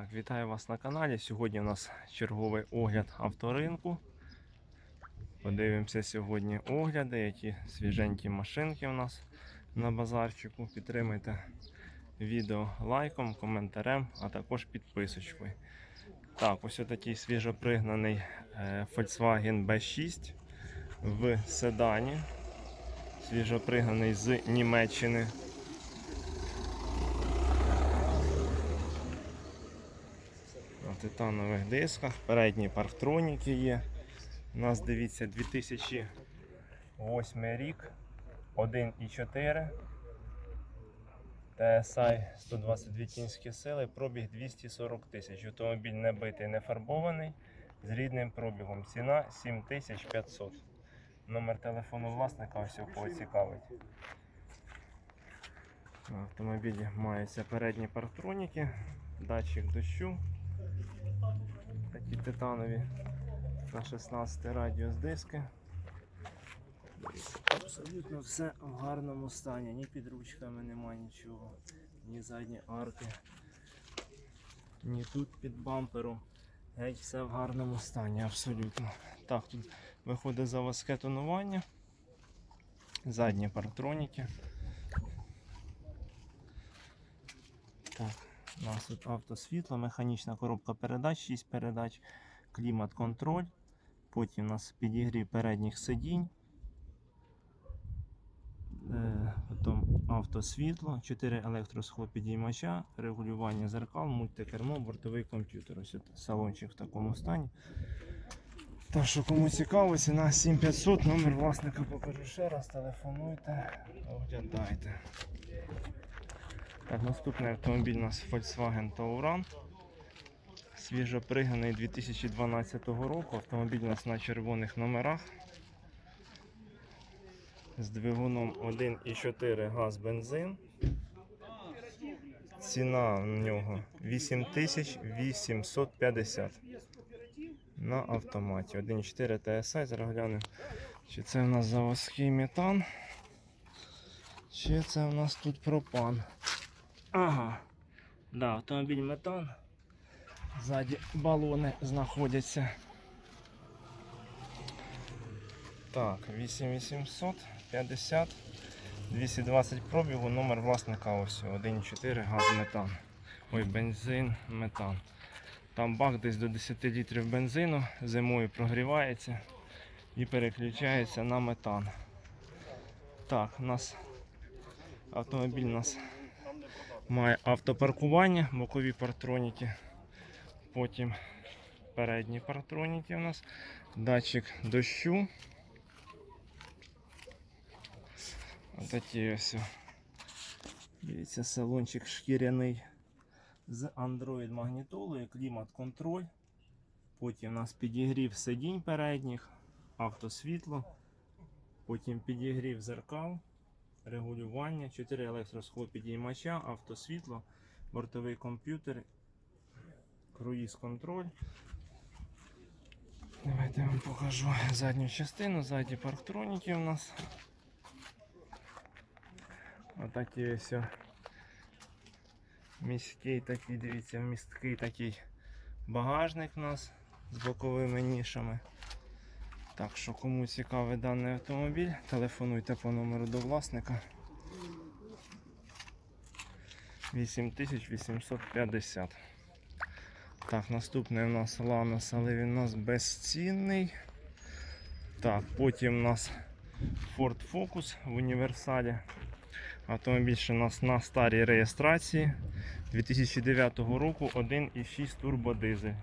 Так, вітаю вас на каналі. Сьогодні у нас черговий огляд авторинку. Подивимося сьогодні огляди, які свіженькі машинки у нас на базарчику. Підтримайте відео лайком, коментарем, а також підписочкою. Так, ось такий свіжопригнаний е, Volkswagen B6 в седані. Свіжопригнаний з Німеччини. Титанових дисках. Передні парктроніки є. У нас дивіться 2008 рік, 1,4. TSI 122 кінські сили, пробіг 240 тисяч. Автомобіль не битий, не фарбований з рідним пробігом. Ціна 7500. Номер телефону власника ось кого цікавить. На автомобілі маються передні парктроніки, датчик дощу такі титанові на 16 радіус диски. Абсолютно все в гарному стані, ні під ручками немає нічого, ні задні арки, ні тут під бампером. Геть все в гарному стані, абсолютно. Так, тут виходить заводське тонування, задні парктроніки. Так. У нас тут автосвітло, механічна коробка передач, 6 передач, клімат-контроль. Потім у нас підігрів передніх сидінь. Е, Потім автосвітло, 4 електросхлопідіймача, регулювання зеркал, мультикермо, бортовий комп'ютер. Ось салончик в такому стані. Так що кому цікаво, ціна 7500, номер власника покажу ще раз, телефонуйте, оглядайте. Так, наступний автомобіль у нас Volkswagen Tauran. Свіжо приганий 2012 року. Автомобіль у нас на червоних номерах. З двигуном 1,4 газ бензин. Ціна в нього 8850 на автоматі. 1,4 TSI. Зараз глянемо, чи це у нас заводський метан, чи це у нас тут пропан. Ага. Да, автомобіль метан. Ззаді балони знаходяться. Так, 8850, 220 пробігу, номер власника ось 1,4 газ метан. Ой, бензин, метан. Там бак десь до 10 літрів бензину, зимою прогрівається і переключається на метан. Так, у нас автомобіль у нас Має автопаркування, бокові партроніки, потім передні партроніки у нас, датчик дощу. Ось такі ось. Дивіться, салончик шкіряний з Android магнітолою, клімат-контроль. Потім у нас підігрів сидінь передніх, автосвітло, потім підігрів зеркал регулювання, 4 електросхлопідіймача, автосвітло, бортовий комп'ютер, круїз контроль. Давайте я вам покажу задню частину, задні парктроніки у нас. Отакі ось міський такий, дивіться, місткий такий багажник у нас з боковими нішами. Так що, кому цікавий даний автомобіль, телефонуйте по номеру до власника 8850. Так, наступний у нас Ланос, але він у нас безцінний. Так, потім у нас Ford Focus в універсалі. Автомобіль ще у нас на старій реєстрації 2009 року 1,6 турбодизель.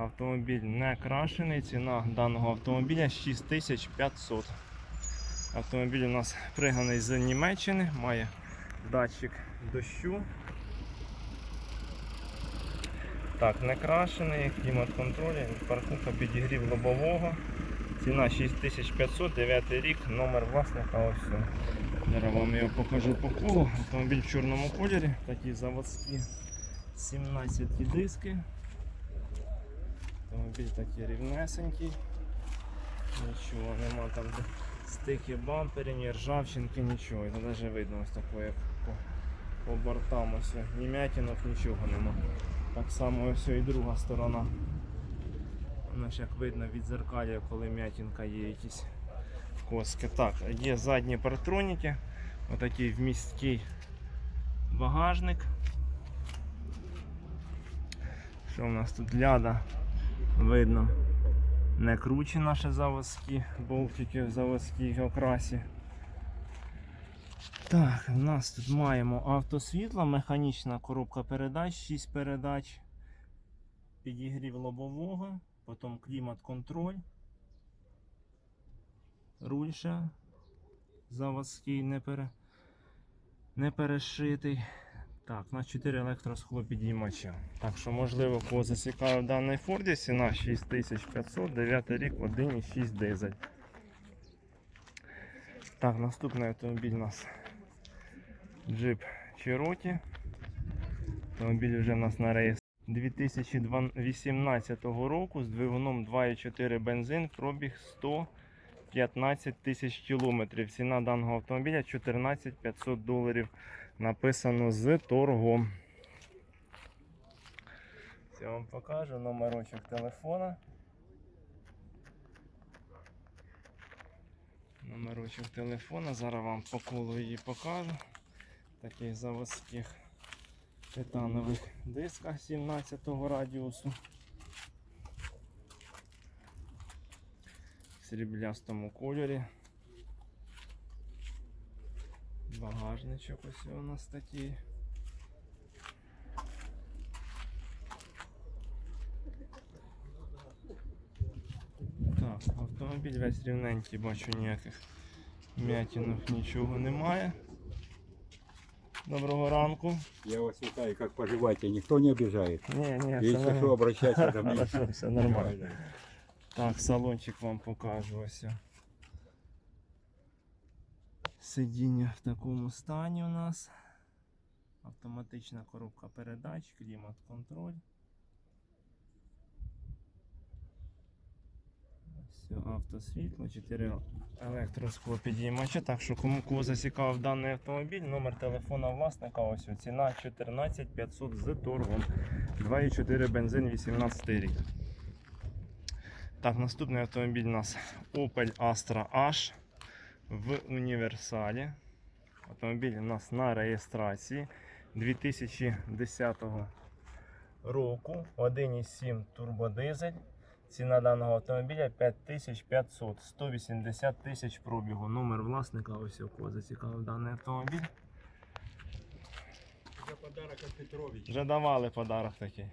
Автомобіль не крашений, ціна даного автомобіля 6500. Автомобіль у нас приганий з Німеччини, має датчик дощу. Так, не крашений, клімат-контроль, паркуха підігрів лобового. Ціна 6500, 9 рік, номер власника ось. все. Зараз вам його покажу по колу. Автомобіль в чорному кольорі, такі заводські 17 диски. Автомобіль такий рівнесенький. Нічого нема там стики бамперів, ні ржавчинки, нічого. І навіть видно ось такое як по, по бортам ось. Ні м'ятінок, нічого нема. Так само ось і друга сторона. Воно ж як видно від зеркалля, коли м'ятінка є якісь коски. Так, є задні партроніки, отакий вмісткий багажник. Що в нас тут ляда? Видно. Не кручі наші заводські болтики в заводській окрасі. Так, у нас тут маємо автосвітло, механічна коробка передач, 6 передач, підігрів лобового, потім клімат-контроль, руль ще заводський, не, пере, не перешитий. Так, на 4 електросхлопідіймача. Так що, можливо, кого зацікавив даний Форді, ціна 6500, 9 рік, 1,6 дизель. Так, наступний автомобіль у нас Jeep Cherokee. Автомобіль вже в нас на реєстрації 2018 року з двигуном 2,4 бензин, пробіг 115 тисяч кілометрів. Ціна даного автомобіля 14 500 доларів. Написано з торгом. Я вам покажу номерочок телефона. Номерочок телефона. Зараз вам по колу її покажу. Таких заводських титанових дисках 17 радіусу. В сріблястому кольорі. Багажничок ось у нас такий. Так, автомобіль весь рівненький, бачу ніяких м'ятінок, нічого немає. Доброго ранку. Я вас вітаю, как поживаете, никто не обижает. Ні, ні, что, обращайся ко мне. Хорошо, все нормально. Так, салончик вам покажу ось. Сидіння в такому стані у нас. Автоматична коробка передач, клімат-контроль. Все, автосвітло, 4 електросклопідіймача. Так що кому кого зацікавив даний автомобіль, номер телефона власника, ось ціна 14 500 з торгом. 2,4 бензин 18 рік. Так, наступний автомобіль у нас Opel Astra H в універсалі. Автомобіль у нас на реєстрації 2010 року. 1,7 турбодизель. Ціна даного автомобіля 5500, 180 тисяч пробігу. Номер власника, ось у кого зацікавив даний автомобіль. За подарок от Петрович. Вже давали подарок такий.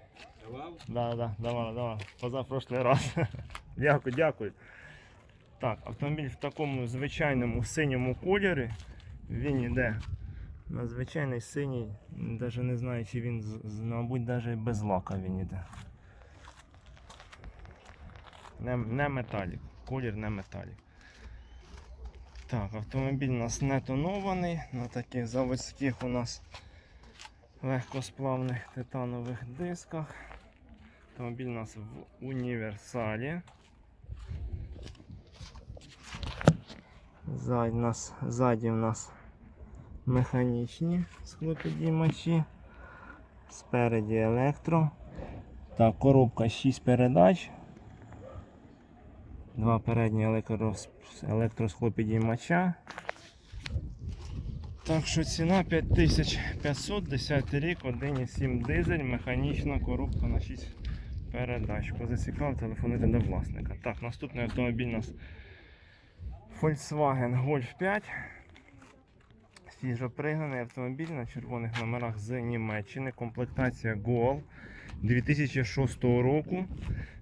Давал? Да, да, давали, давали. Позапрошлий раз. дякую, дякую. Так, автомобіль в такому звичайному синьому кольорі. Він іде на звичайний синій. Навіть не знаю, чи він, мабуть, навіть без лака він іде. Не, не металік. Колір не металік. Так, автомобіль у нас не тонований. На таких заводських у нас легкосплавних титанових дисках. Автомобіль у нас в універсалі. Ззаді, нас, ззаді у нас механічні склопідіймачі. Спереді електро. Так, коробка 6 передач. Два передні електросклопідіймача. Так що ціна 5500, 10 рік, 1,7 дизель, механічна коробка на 6 передач. Кого зацікавив, телефонуйте до власника. Так, наступний автомобіль у нас Volkswagen Golf 5. Свіжопригнаний автомобіль на червоних номерах з Німеччини. Комплектація Goal 2006 року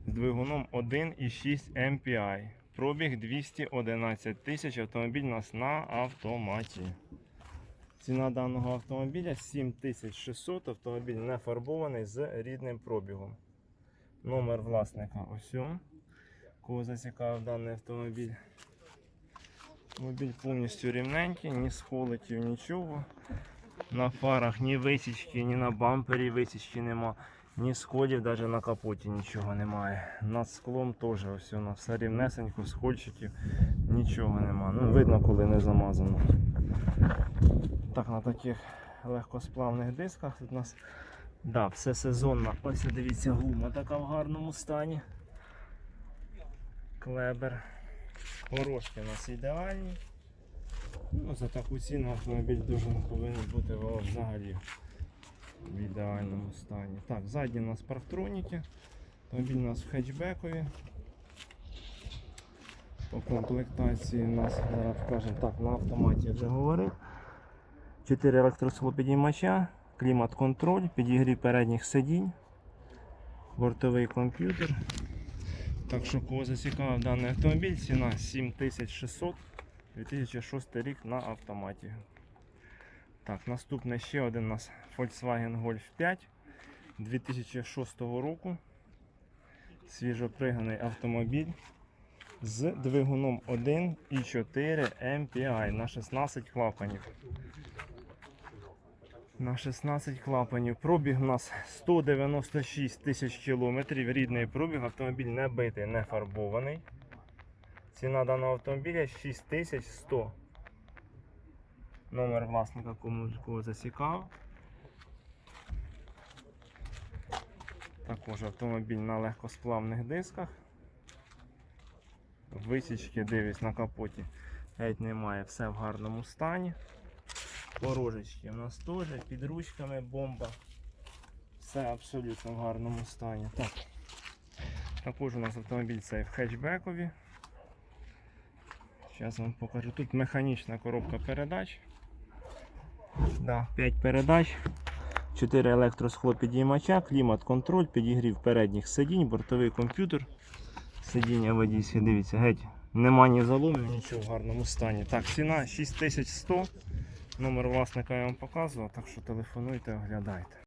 з двигуном 1,6 MPI. Пробіг 211 тисяч. Автомобіль у нас на автоматі. Ціна даного автомобіля 7600. Автомобіль не фарбований з рідним пробігом. Номер власника ось. Кого зацікавив даний автомобіль. Автомобіль повністю рівненький, ні схолотів, нічого. На фарах ні висічки, ні на бампері висічки нема, ні сходів, навіть на капоті нічого немає. Над склом теж ось воно все рівнесенько, схольчиків, нічого нема. Ну, видно, коли не замазано. Так, на таких легкосплавних дисках тут у нас Да, все сезонно. Ось дивіться, гума така в гарному стані. Клебер. Порошки у нас ідеальні. Ну, за таку ціну автомобіль дуже повинен бути взагалі в ідеальному стані. Так, ззаді у нас парктроніки. Автомобіль у нас в хетчбекові. По комплектації у нас зараз так, на автоматі вже говорив. 4 електросхлопідіймача, клімат-контроль, підігрів передніх сидінь, бортовий комп'ютер. Так що кого зацікавив даний автомобіль, ціна 7600 2006 рік на автоматі. Так, наступний ще один у нас Volkswagen Golf 5 2006 року. Свіжопригнаний автомобіль з двигуном 1,4 MPI на 16 клапанів. На 16 клапанів. Пробіг у нас 196 тисяч кілометрів. Рідний пробіг. Автомобіль не битий, не фарбований. Ціна даного автомобіля 6100. Номер власника кому кого зацікавив. Також автомобіль на легкосплавних дисках. Висічки дивись на капоті. Геть немає, все в гарному стані. Порожечки у нас теж, під ручками бомба. Все абсолютно в гарному стані. Так. Також у нас автомобіль цей в хетчбекові. Зараз вам покажу. Тут механічна коробка передач. Да, 5 передач. 4 електросхлопідіймача, клімат-контроль, підігрів передніх сидінь, бортовий комп'ютер. Сидіння водійське, дивіться, геть. Нема ні заломів, нічого в гарному стані. Так, ціна 6100. Номер власника я вам показував, так що телефонуйте, оглядайте.